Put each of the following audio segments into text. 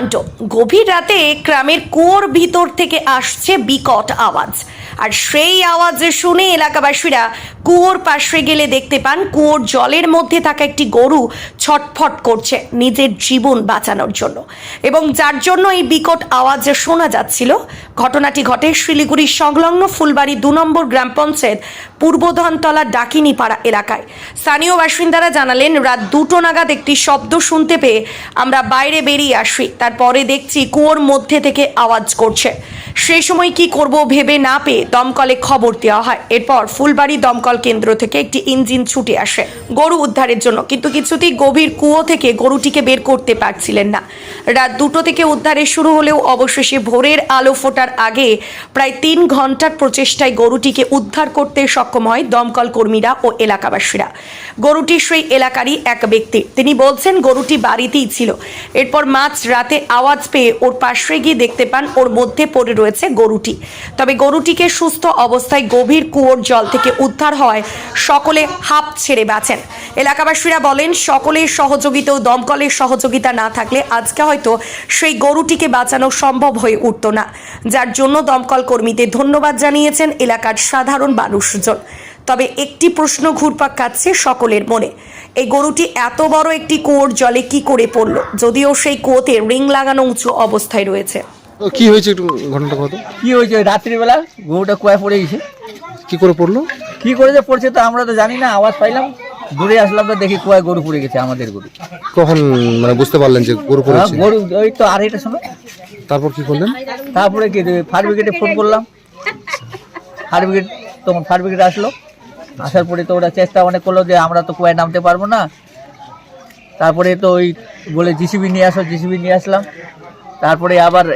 কাণ্ড গভীর রাতে গ্রামের কুয়োর ভিতর থেকে আসছে বিকট আওয়াজ। আর সেই আওয়াজ শুনে এলাকাবাসীরা কুয়োর পাশে গেলে দেখতে পান, কুয়োর জলের মধ্যে থাকা একটি গরু ছটফট করছে নিজের জীবন বাঁচানোর জন্য। এবং যার জন্য এই বিকট আওয়াজ শোনা যাচ্ছিল, ঘটনাটি ঘটে শিলিগুড়ির সংলগ্ন ফুলবাড়ি দু নম্বর গ্রাম পঞ্চায়েত পূর্বধনতলা ডাকিনীপাড়া এলাকায়। স্থানীয় বাসিন্দারা জানালেন, রাত দুটো নাগাদ একটি শব্দ শুনতে পেয়ে আমরা বাইরে বেরিয়ে আসি। তারপরে দেখছি কুয়োর মধ্যে থেকে আওয়াজ করছে। সেই সময় কি করব ভেবে না পেয়ে দমকলে খবর দেওয়া হয়। এরপর ফুলবাড়ি দমকল কেন্দ্র থেকে একটি ইঞ্জিন ছুটে আসে। গরু উদ্ধারের জন্য, কিন্তু কিছুতেই গভীর কুয়ো থেকে গরুটিকে বের করতে পারছিলেন না। রাত দুটো থেকে উদ্ধারে শুরু হলেও অবশেষে ভোরের আলো ফোটার আগে প্রায় তিন ঘণ্টার প্রচেষ্টায় গরুটিকে উদ্ধার করতে সক্ষম হয় দমকল কর্মীরা ও এলাকাবাসীরা। গরুটি সেই এলাকারই এক ব্যক্তি। তিনি বলছেন, গরুটি বাড়িতেই ছিল। এরপর মাঝ রাতে আওয়াজ পেয়ে ওর পাশে গিয়ে দেখতে পান, ওর মধ্যে পড়ে রয়েছে গরুটি। তবে গরুটিকে সুস্থ অবস্থায় গভীর কুয়োর জল থেকে উদ্ধার হওয়ায় সকলে হাঁপ ছেড়ে বাঁচেন। এলাকাবাসীরা বলেন সকলের সহযোগিতা ও দমকলের সহযোগিতা না থাকলে আজকে হয়তো সেই গরুটিকে বাঁচানো সম্ভব হয়ে উঠত না। যার জন্য দমকল কর্মীদের ধন্যবাদ জানিয়েছেন এলাকার সাধারণ মানুষজন। তবে একটি প্রশ্ন ঘুরপাক খাচ্ছে সকলের মনে। এই গরুটি এত বড় একটি কুয়োর জলে কি করে পড়ল? যদিও সেই কুয়োতে রিং লাগানো উঁচু অবস্থায় রয়েছে। ও, কি হয়েছে একটু ঘটনাটা কত কি হয়েছে? রাত্রিবেলা গরুটা কুয়ায় পড়ে গেছে। কি করে পড়ল? কি করেছে পড়ছে তো আমরা তো জানি না আওয়াজ পাইলাম। দূরে আসলাম তো দেখি কুয়ায় গরু পড়ে গেছে আমাদের গরু। কখন মানে বুঝতে পারলেন যে গরু হ্যাঁ, পড়েছে গরু ওই তো আড়াইটার সময় তারপর কি করলেন? তারপরে কি ফায়ার ব্রিগেডে ফোন করলাম। ফায়ার ব্রিগেড তখন ফায়ার ব্রিগেড আসলো। আসার পরে তো ওরা চেষ্টা অনেক করল যে আমরা তো কুয়ায় নামতে পারব না। তারপরে তো ওই বলে জিসিবি নিয়ে আসো জিসিবি নিয়ে আসলাম। তারপরে আবার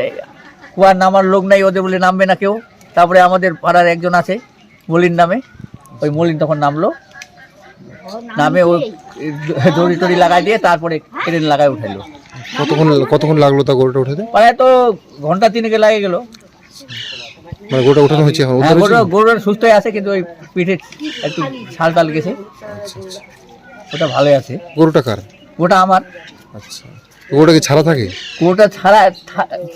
কুয়ার নামার লোক নাই ওদের বলে নামবে না কেউ। তারপরে আমাদের পাড়ার একজন আছে মলিন নামে। ওই মলিন তখন নামলো। নামে ও দড়ি টড়ি লাগাই দিয়ে তারপরে ট্রেন লাগাই উঠাইলো। কতক্ষণ কতক্ষণ লাগল তা গরুটা উঠাতে? প্রায় তো ঘণ্টা তিনেকে লাগে গেল। মানে গরুটা উঠানো হয়েছে হ্যাঁ উদ্ধার গরু সুস্থই আছে কিন্তু ওই পিঠে একটু ছাল টাল গেছে। ওটা ভালোই আছে। গরুটা কার? ওটা আমার। আচ্ছা। গরুটা কি ছাড়া থাকে? ওটা ছাড়া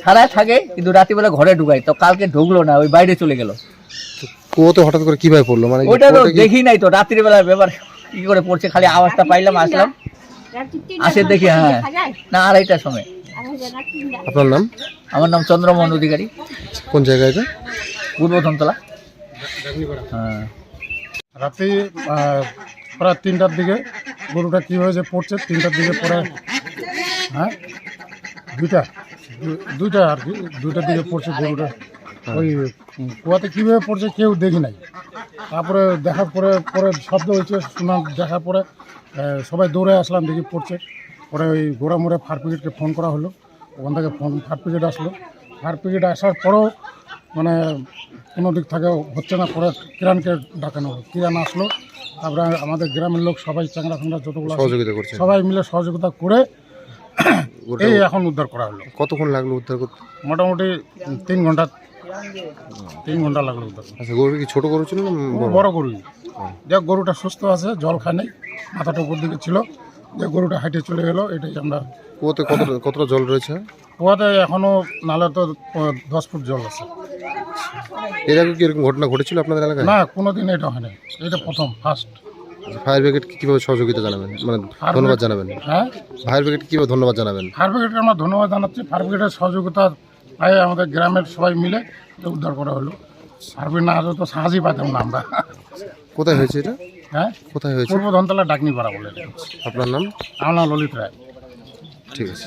ছাড়াই থাকে কিন্তু রাত্রিবেলা ঘরে ঢুকাই তো কালকে ঢুকলো না ওই বাইরে চলে গেল। কুয়োতে হঠাৎ করে কীভাবে পড়ল? মানে ওটা তো দেখি নাই তো রাত্রিবেলার ব্যাপার কি করে পড়ছে খালি আওয়াজটা পাইলাম আসলাম। আসে দেখি হ্যাঁ। না আড়াইটার সময়। আপনার নাম? আমার নাম চন্দ্রমোহন অধিকারী। কোন জায়গায় এটা? পূর্ব ধনতলা হ্যাঁ। রাতে প্রায় তিনটার দিকে গরুটা কী হয়েছে পড়ছে তিনটার দিকে পরে হ্যাঁ? দুইটা দু- দুইটা আর কি দুইটার দিকে পড়ছে গরুটা। ওই কুয়াতে কীভাবে পড়ছে কেউ দেখি নাই। তারপরে দেখার পরে পরে শব্দ হয়েছে শোনা দেখার পরে সবাই দৌড়ে আসলাম দেখি পড়ছে। পরে ওই গোড়া মোড়ে ফায়ার ব্রিগেডকে ফোন করা হলো। ওখান থেকে ফোন ফায়ার ব্রিগেড আসলো। ফায়ার ব্রিগেড আসার পরেও মানে কোনো দিক থেকে হচ্ছে না পরে কিরানকে ডাকানো হলো। কিরান আসলো তারপরে আমাদের গ্রামের লোক সবাই চাংড়া ফাংড়া যতগুলো সহযোগিতা করছে। সবাই মিলে সহযোগিতা করে এই এখন উদ্ধার করা হলো। কতক্ষণ লাগল উদ্ধার করতে? মোটামুটি তিন ঘণ্টা তিন ঘণ্টা লাগল আচ্ছা গরু কি ছোট গরু ছিল না বড়? গরু যাক গরুটা সুস্থ আছে জল খায় নাই মাথাটা উপর দিকে ছিল। যে গরুটা হাইটে চলে গেল এটাই আমরা কুয়োতে কত কতটা জল রয়েছে? কুয়াতে এখনও নালে তো দশ ফুট জল আছে। এর আগে কি এরকম ঘটনা ঘটেছিল আপনাদের এলাকায়? না কোনোদিন এটা হয় নাই এটা প্রথম ফার্স্ট ফায়ার ব্রিগেড কীভাবে সহযোগিতা জানাবেন? মানে ধন্যবাদ জানাবেন। হ্যাঁ? ফায়ার ব্রিগেড কীভাবে ধন্যবাদ জানাবেন? ফায়ার ব্রিগেডকে আমরা ধন্যবাদ জানাচ্ছি। ফায়ার ব্রিগেডের সহযোগিতা পাই আমাদের গ্রামের সবাই মিলে উদ্ধার করা হলো। সার্ভে না তো সাহায্যই পাইতাম না আমরা। কোথায় হয়েছে এটা? হ্যাঁ? কোথায় হয়েছে? পূর্ব ধনতলা ডাকনি পাড়া বলে। আপনার নাম? আমার নাম ললিত রায়। ঠিক আছে।